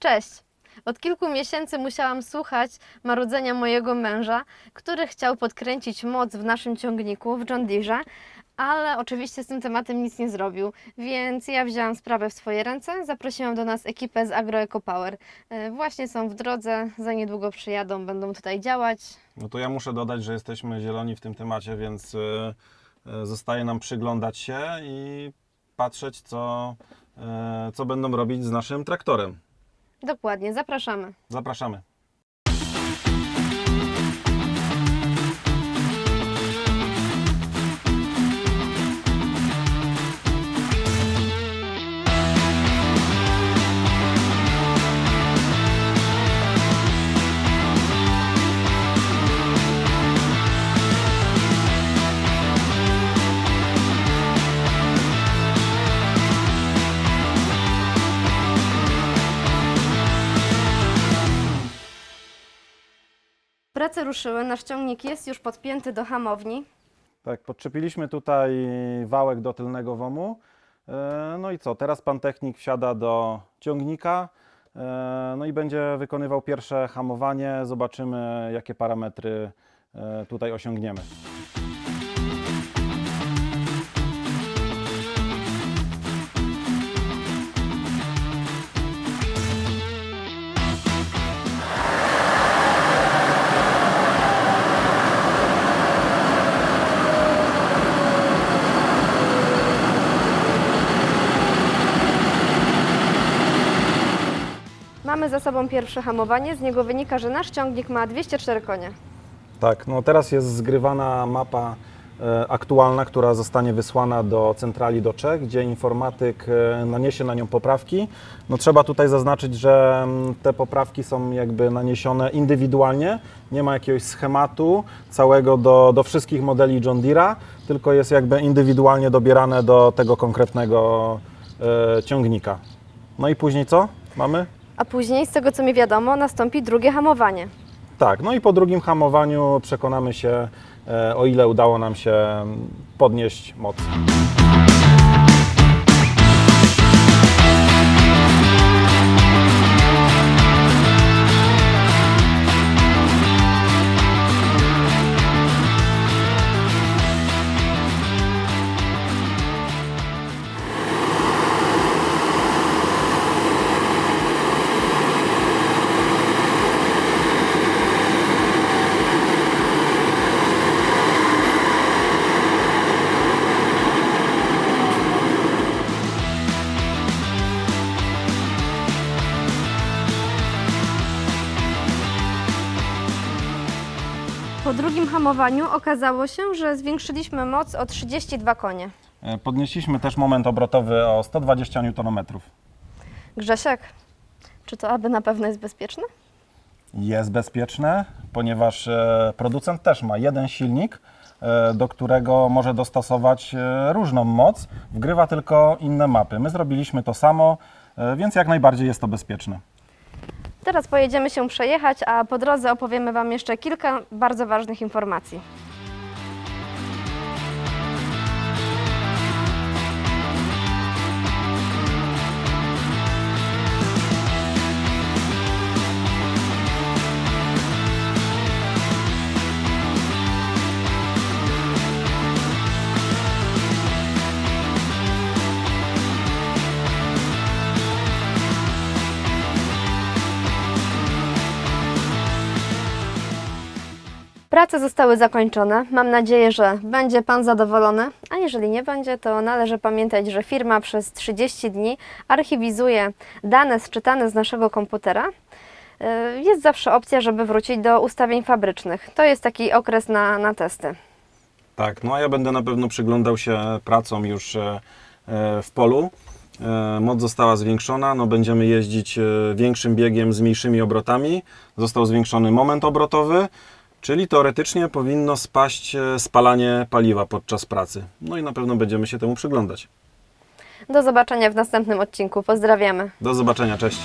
Cześć! Od kilku miesięcy musiałam słuchać marudzenia mojego męża, który chciał podkręcić moc w naszym ciągniku w John Deere, ale oczywiście z tym tematem nic nie zrobił, więc ja wzięłam sprawę w swoje ręce, zaprosiłam do nas ekipę z AgroEco Power. E, Właśnie są w drodze, za niedługo przyjadą, będą tutaj działać. No to ja muszę dodać, że jesteśmy zieloni w tym temacie, więc y, y, zostaje nam przyglądać się i patrzeć, co, co będą robić z naszym traktorem. Dokładnie, zapraszamy. Zapraszamy. Prace ruszyły, nasz ciągnik jest już podpięty do hamowni. Tak, podczepiliśmy tutaj wałek do tylnego WOMu. E, No i co, teraz pan technik wsiada do ciągnika, e, no i będzie wykonywał pierwsze hamowanie. Zobaczymy, jakie parametry e, tutaj osiągniemy. Mamy za sobą pierwsze hamowanie, z niego wynika, że nasz ciągnik ma 204 konie. Tak, no teraz jest zgrywana mapa e, aktualna, która zostanie wysłana do centrali do Czech, gdzie informatyk e, naniesie na nią poprawki. No trzeba tutaj zaznaczyć, że mm, te poprawki są jakby naniesione indywidualnie, nie ma jakiegoś schematu całego do, do wszystkich modeli John Deere'a, tylko jest jakby indywidualnie dobierane do tego konkretnego e, ciągnika. No i później co mamy? A później, z tego co mi wiadomo, nastąpi drugie hamowanie. Tak, no i po drugim hamowaniu przekonamy się, e, o ile udało nam się podnieść moc. Po drugim hamowaniu okazało się, że zwiększyliśmy moc o 32 konie. E, Podnieśliśmy też moment obrotowy o 120 Nm. Grzesiek, czy to aby na pewno jest bezpieczne? Jest bezpieczne, ponieważ e, producent też ma jeden silnik, e, do którego może dostosować różną moc, wgrywa tylko inne mapy. My zrobiliśmy to samo, więc jak najbardziej jest to bezpieczne. Teraz pojedziemy się przejechać, a po drodze opowiemy Wam jeszcze kilka bardzo ważnych informacji. Prace zostały zakończone. Mam nadzieję, że będzie Pan zadowolony, a jeżeli nie będzie, to należy pamiętać, że firma przez 30 dni archiwizuje dane sczytane z naszego komputera. Yy, Jest zawsze opcja, żeby wrócić do ustawień fabrycznych. To jest taki okres na, na testy. Tak, no a ja będę na pewno przyglądał się pracom już e, e, w polu. E, Moc została zwiększona, no będziemy jeździć większym biegiem z mniejszymi obrotami. Został zwiększony moment obrotowy, czyli teoretycznie powinno spaść e, spalanie paliwa podczas pracy. No i na pewno będziemy się temu przyglądać. Do zobaczenia w następnym odcinku. Pozdrawiamy. Do zobaczenia, cześć.